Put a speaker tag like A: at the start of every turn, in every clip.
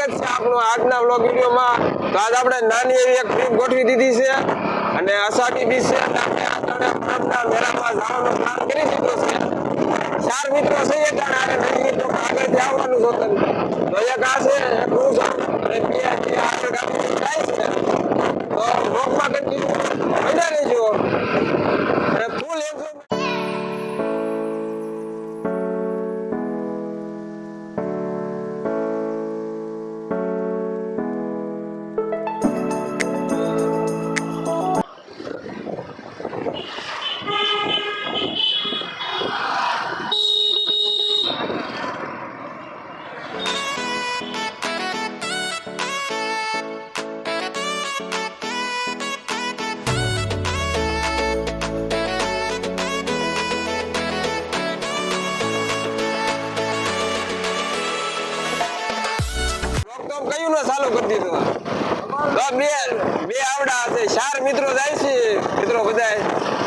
A: સ્વાગત છે આપનું આજના વ્લોગ વિડીયોમાં. તો આજ આપણે નાની એવી એક ટ્રીપ ગોઠવી દીધી છે. અને અષાઢી બીજ છે. આપણે આ ત્રણે પરબના મેળામાં જવાનો પ્લાન કરી દીધો છે. ચાર મિત્રો છે એટલે આને નહીં મિત્રો આગળ આવવાનું તો એક આ છે, એક હું અને બે આગળ ગાડી જાય છે. ચાલુ કરી દીધું બે બે આવડા છે ચાર મિત્રો જાય છે. મિત્રો બધા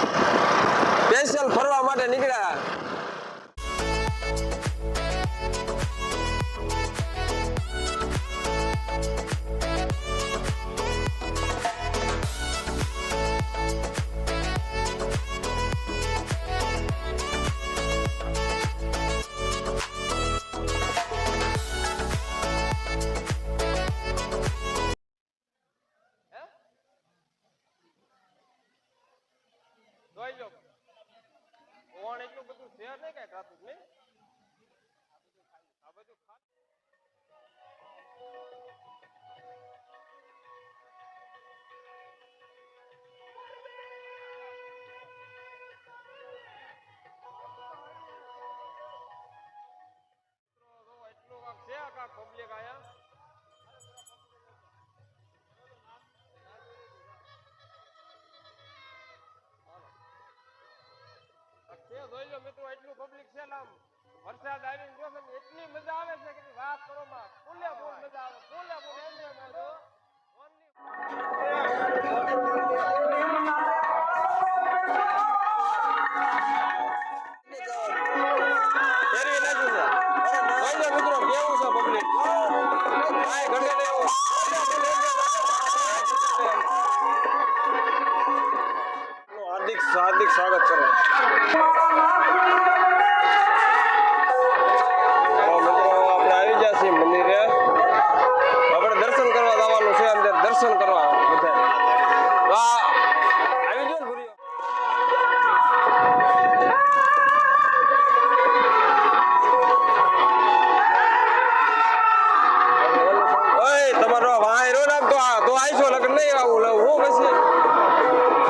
A: ટ્રાફિક ને આ બધું એટલું વરસાદ આવી જો એટલી મજા આવે છે કે વાત કરો માં. ફૂલે ફૂલ મજા આવે. નાખ તો આ લગન નહીં આવું હું પછી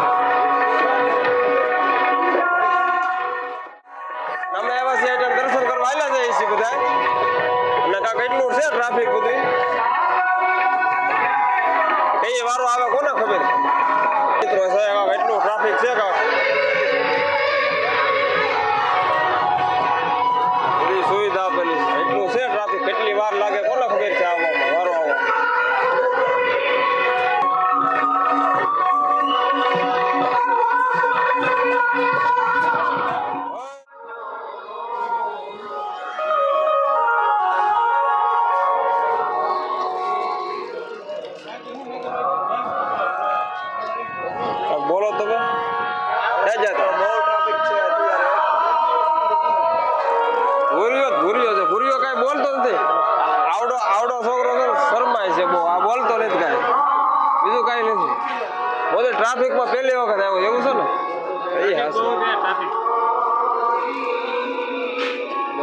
A: અમે એવા છે દર્શન કરવા આવેલા જઈએ છીએ બધા અને કાંક છે ટ્રાફિક બધું. કઈ વારો આવે કોને ખબર? મિત્રો છે કાંક એટલું ટ્રાફિક છે કાંક. ક્યાં જતા છે. ભૂરિયો કાંઈ બોલતો નથી. આવડો આવડો છોકરો શરમાય છે બહુ. આ બોલતો નથી કાંઈ. બીજું કાંઈ નથી. પોતે ટ્રાફિકમાં પહેલી વખત આવ્યો એવું છે ને? એ હાસુ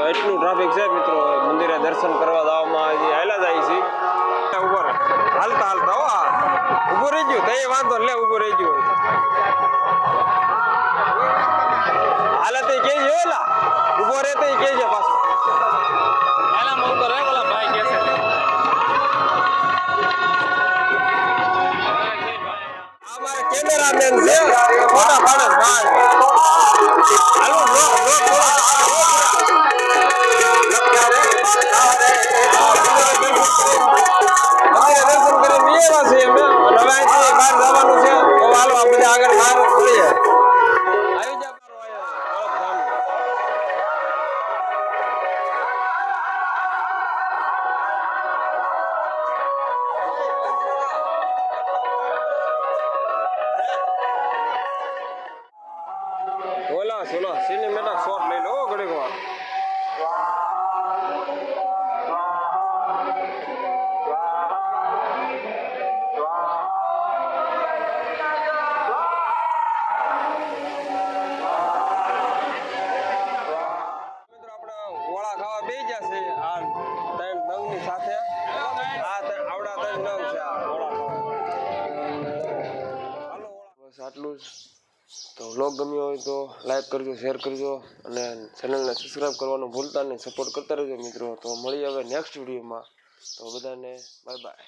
A: એટલું ટ્રાફિક છે મિત્રો. મંદિરે દર્શન કરવા જવામાં હજી હાલ્યા જાય છે. ઉપર. હાલતા હાલતા હો આ. ઊભું રહી ગયું. એ વાંધો ને, લે ઊભું રહી ગયું. હાલે તો કે છે ઓલા ઊભો રહે તો કે છે. પાછો આ મારા કેમેરામેન છે ફોટા પાડે છે ભાઈ આટલું જ. તો વ્લોગ ગમ્યો હોય તો લાઈક કરજો શેર કરજો અને ચેનલને સબસ્ક્રાઈબ કરવાનું ભૂલતા નહીં. સપોર્ટ કરતા રહેજો મિત્રો. તો મળીએ હવે નેક્સ્ટ વિડીયોમાં તો બધાને બાય બાય